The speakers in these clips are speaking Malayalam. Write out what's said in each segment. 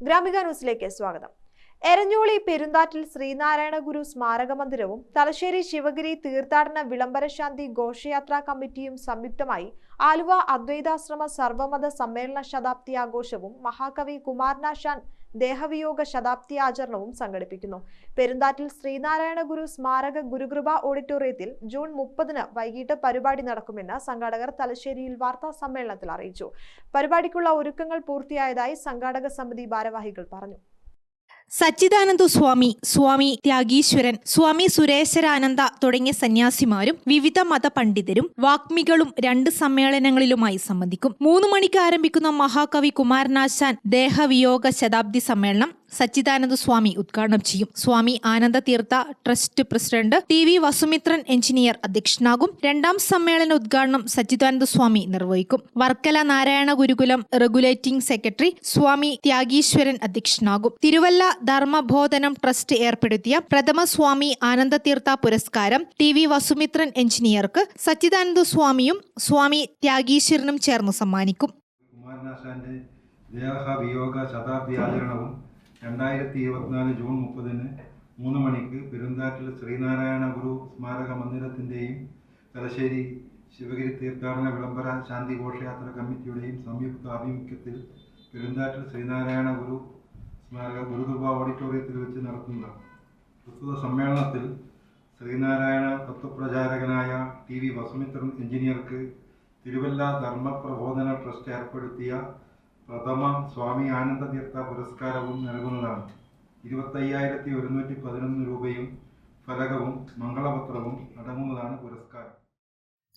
ഗ്രാമിക ന്യൂസിലേക്ക് സ്വാഗതം. എരഞ്ഞോളി പെരുന്താറ്റിൽ ശ്രീനാരായണ ഗുരു സ്മാരക മന്ദിരവും തലശ്ശേരി ശിവഗിരി തീർത്ഥാടന വിളംബരശാന്തി ഘോഷയാത്രാ കമ്മിറ്റിയും സംയുക്തമായി ആലുവ അദ്വൈതാശ്രമ സർവമത സമ്മേളന ശതാബ്ദി ആഘോഷവും മഹാകവി കുമാരനാശാൻ ദേഹവിയോഗ ശതാബ്ദി ആചരണവും സംഘടിപ്പിക്കുന്നു. പെരുന്താറ്റിൽ ശ്രീനാരായണ ഗുരു സ്മാരക ഗുരുകൃപ ഓഡിറ്റോറിയത്തിൽ ജൂൺ മുപ്പതിന് വൈകിട്ട് പരിപാടി നടക്കുമെന്ന് സംഘാടകർ തലശ്ശേരിയിൽ വാർത്താ സമ്മേളനത്തിൽ അറിയിച്ചു. പരിപാടിക്കുള്ള ഒരുക്കങ്ങൾ പൂർത്തിയായതായി സംഘാടക സമിതി ഭാരവാഹികൾ പറഞ്ഞു. സച്ചിദാനന്ദ സ്വാമി സ്വാമി ത്യാഗീശ്വരൻ സ്വാമി സുരേശ്വരാനന്ദ തുടങ്ങിയ സന്യാസിമാരും വിവിധ മത പണ്ഡിതരും വാഗ്മികളും രണ്ട് സമ്മേളനങ്ങളിലുമായി സംബന്ധിക്കും. മൂന്ന് മണിക്ക് ആരംഭിക്കുന്ന മഹാകവി കുമാരനാശാൻ ദേഹവിയോഗ ശതാബ്ദി സമ്മേളനം സച്ചിദാനന്ദ സ്വാമി ഉദ്ഘാടനം ചെയ്യും. Swami Ananda Theertha trust president T V Vasumithran engineer അധ്യക്ഷനാകും. രണ്ടാം സമ്മേളന ഉദ്ഘാടനം സച്ചിദാനന്ദ സ്വാമി നിർവഹിക്കും. വർക്കല നാരായണ ഗുരുകുലം റെഗുലേറ്റിംഗ് സെക്രട്ടറി സ്വാമി ത്യാഗീശ്വരൻ അധ്യക്ഷനാകും. തിരുവല്ല ധർമ്മബോധനം ട്രസ്റ്റ് ഏർപ്പെടുത്തിയ പ്രഥമ സ്വാമി ആനന്ദ തീർത്ഥ പുരസ്കാരം ടി വി വസുമിത്രൻ എഞ്ചിനീയർക്ക് സച്ചിദാനന്ദ സ്വാമിയും സ്വാമി ത്യാഗീശ്വരനും ചേർന്ന് സമ്മാനിക്കും. കുമാരനാശാന്റെ ദേഹവിയോഗ ശതാബ്ദി ആചരണവും രണ്ടായിരത്തി ഇരുപത്തിനാല് ജൂൺ മുപ്പതിന് മൂന്ന് മണിക്ക് പെരുന്താറ്റിൽ ശ്രീനാരായണ ഗുരു സ്മാരക മന്ദിരത്തിന്റെയും തലശ്ശേരി ശിവഗിരി തീർത്ഥാടന വിളംബര ശാന്തി ഘോഷയാത്ര കമ്മിറ്റിയുടെയും സംയുക്ത ആഭിമുഖ്യത്തിൽ പെരുന്താറ്റിൽ ശ്രീനാരായണ ഗുരു സ്മാരക ഗുരുകൃപ ഓഡിറ്റോറിയത്തിൽ വെച്ച് നടത്തുന്ന പ്രസ്തുത സമ്മേളനത്തിൽ ശ്രീനാരായണ തത്വപ്രചാരകനായ ടി വി വസുമിത്രൻ എഞ്ചിനീയർക്ക് തിരുവല്ല ധർമ്മപ്രബോധന ട്രസ്റ്റ് ഏർപ്പെടുത്തിയ പ്രഥമ സ്വാമി ആനന്ദതീർത്ഥ പുരസ്കാരവും നൽകുന്നതാണ്. ഇരുപത്തയ്യായിരത്തി ഒരുന്നൂറ്റി പതിനൊന്ന് രൂപയും ഫലകവും മംഗളപത്രവും അടങ്ങുന്നതാണ് പുരസ്കാരം.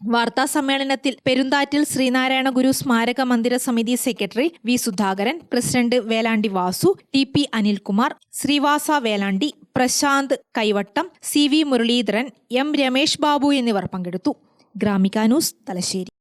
വാർത്താ സമ്മേളനത്തിൽ പെരുന്താറ്റിൽ ശ്രീനാരായണ ഗുരു സ്മാരക മന്ദിര സമിതി secretary V Sudhakaran president Velandi Vasu T P Anilkumar Sreevasa Velandi Prasanth Kaivattam C V Muraleedharan M Ramesh Babu എന്നിവർ പങ്കെടുത്തു. ഗ്രാമിക ന്യൂസ് തലശ്ശേരി.